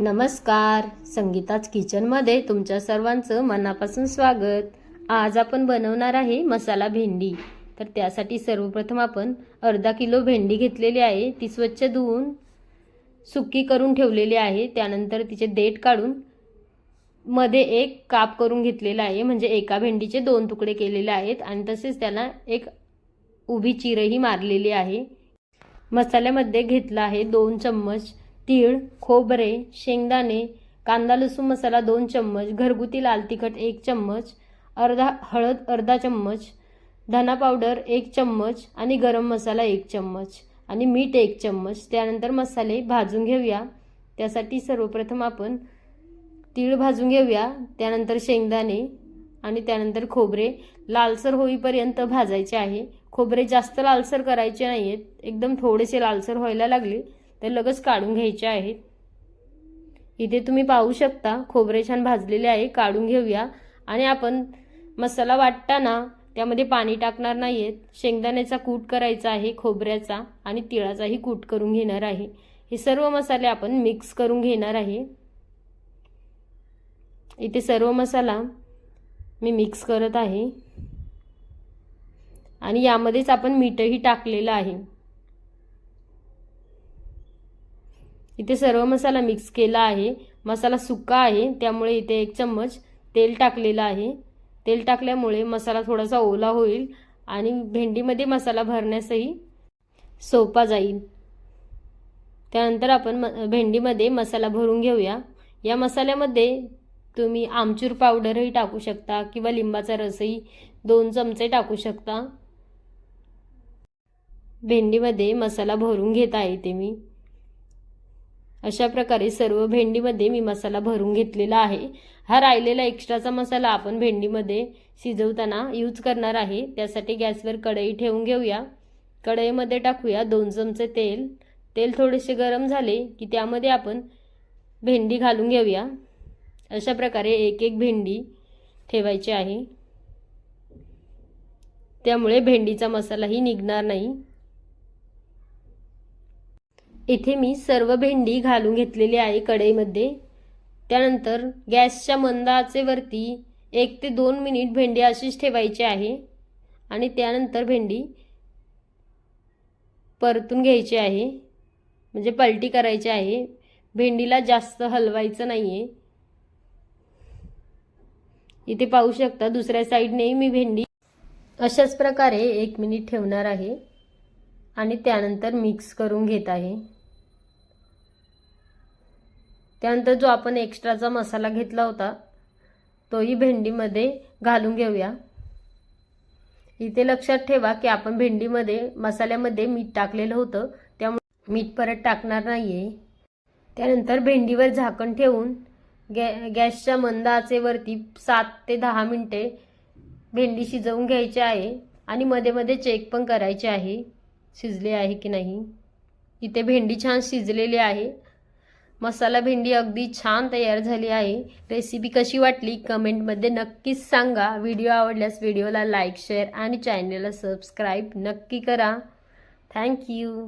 नमस्कार. संगीताच किचनमध्ये तुमच्या सर्वांचं मनापासून स्वागत. आज आपण बनवणार आहे मसाला भेंडी. तर त्यासाठी सर्वप्रथम आपण अर्धा किलो भेंडी घेतलेली आहे. ती स्वच्छ धुवून सुकी करून ठेवलेली आहे. त्यानंतर तिचे देठ काढून मध्ये एक काप करून घेतलेला आहे. म्हणजे एका भेंडीचे दोन तुकडे केलेले आहेत आणि तसेच त्याला एक उभी चिरही मारलेली आहे. मसाल्यामध्ये घेतला आहे दोन चम्मच तीळ खोबरे शेंगदाणे कांदा लसूण मसाला दोन चम्मच घरगुती लाल तिखट एक चम्मच अर्धा हळद अर्धा चम्मच धना पावडर एक चम्मच आणि गरम मसाला एक चम्मच आणि मीठ एक चम्मच. त्यानंतर मसाले भाजून घेऊया. त्यासाठी सर्वप्रथम आपण तीळ भाजून घेऊया. त्यानंतर शेंगदाणे आणि त्यानंतर खोबरे. लालसर होईपर्यंत भाजायचे आहे. खोबरे जास्त लालसर करायचे नाही आहेत एकदम थोडेसे लालसर व्हायला लागले. तर लगेच काढून घ्यायचे आहेत. इथे तुम्ही पाहू शकता खोबरे छान भाजलेले आहे काढून घेऊया. आणि आपण मसाला वाटताना त्यामध्ये पाणी टाकणार नाही आहेत शेंगदाण्याचा कूट करायचा आहे खोबऱ्याचा आणि तिळाचाही कूट करून घेणार आहे. हे सर्व मसाले आपण मिक्स करून घेणार आहे. इथे सर्व मसाला मी मिक्स करत आहे. आणि यामध्येच आपण मीठही टाकलेलं आहे. इथे सर्व मसाला मिक्स केला आहे. मसाला सुका आहे त्यामुळे इथे एक चम्मच तेल टाकलेलं आहे. तेल टाकल्यामुळे मसाला थोडासा ओला होईल आणि भेंडीमध्ये मसाला भरण्यासही सोपा जाईल. त्यानंतर आपण म भेंडीमध्ये मसाला भरून घेऊया. या मसाल्यामध्ये तुम्ही आमचूर पावडरही टाकू शकता किंवा लिंबाचा रसही दोन चमचे टाकू शकता. भेंडीमध्ये मसाला भरून घेत आहे ते मी. अशा प्रकारे सर्व भेंडीमध्ये मी मसाला भरून घेतलेला आहे. हा राहिलेला एक्स्ट्राचा मसाला आपण भेंडीमध्ये शिजवताना यूज करणार आहे. त्यासाठी गॅसवर कढई ठेवून घेऊया. कढईमध्ये टाकूया दोन चमचे तेल. तेल थोडेसे गरम झाले की त्यामध्ये आपण भेंडी घालून घेऊया. अशा प्रकारे एक एक भेंडी ठेवायची आहे. त्यामुळे भेंडीचा मसालाही निघणार नाही. इथे मी सर्व भेंडी घालून घेतलेली आहे कढईमध्ये. त्यानंतर गॅसच्या मंद आचेवरती एक ते दोन मिनिट भेंडी अशीच ठेवायची आहे आणि त्यानंतर भेंडी परतून घ्यायची आहे. म्हणजे पलटी करायची आहे. भेंडीला जास्त हलवायचं नाही आहे इथे पाहू शकता दुसऱ्या साईडने मी भेंडी अशाच प्रकारे एक मिनिट ठेवणार आहे आणि त्यानंतर मिक्स करून घेत आहे. त्यानंतर जो आपण एक्स्ट्राचा मसाला घेतला होता तोही भेंडीमध्ये घालून घेऊया. इथे लक्षात ठेवा की आपण भेंडीमध्ये मसाल्यामध्ये मीठ टाकलेलं होतं त्यामुळे मीठ परत टाकणार नाही आहे त्यानंतर भेंडीवर झाकण ठेवून गॅ गॅसच्या मंद आचेवरती सात ते दहा मिनटे भेंडी शिजवून घ्यायची आहे आणि मध्ये मध्ये चेक पण करायचे आहे शिजले आहे की नाही. इथे भेंडी छान शिजलेली आहे. मसाला भेंडी अगदी छान तयार झाली आहे. रेसिपी कशी वाटली? कमेंटमध्ये नक्कीच सांगा. व्हिडिओ आवडल्यास व्हिडिओला लाईक शेअर आणि चॅनलला सबस्क्राईब नक्की करा. थँक्यू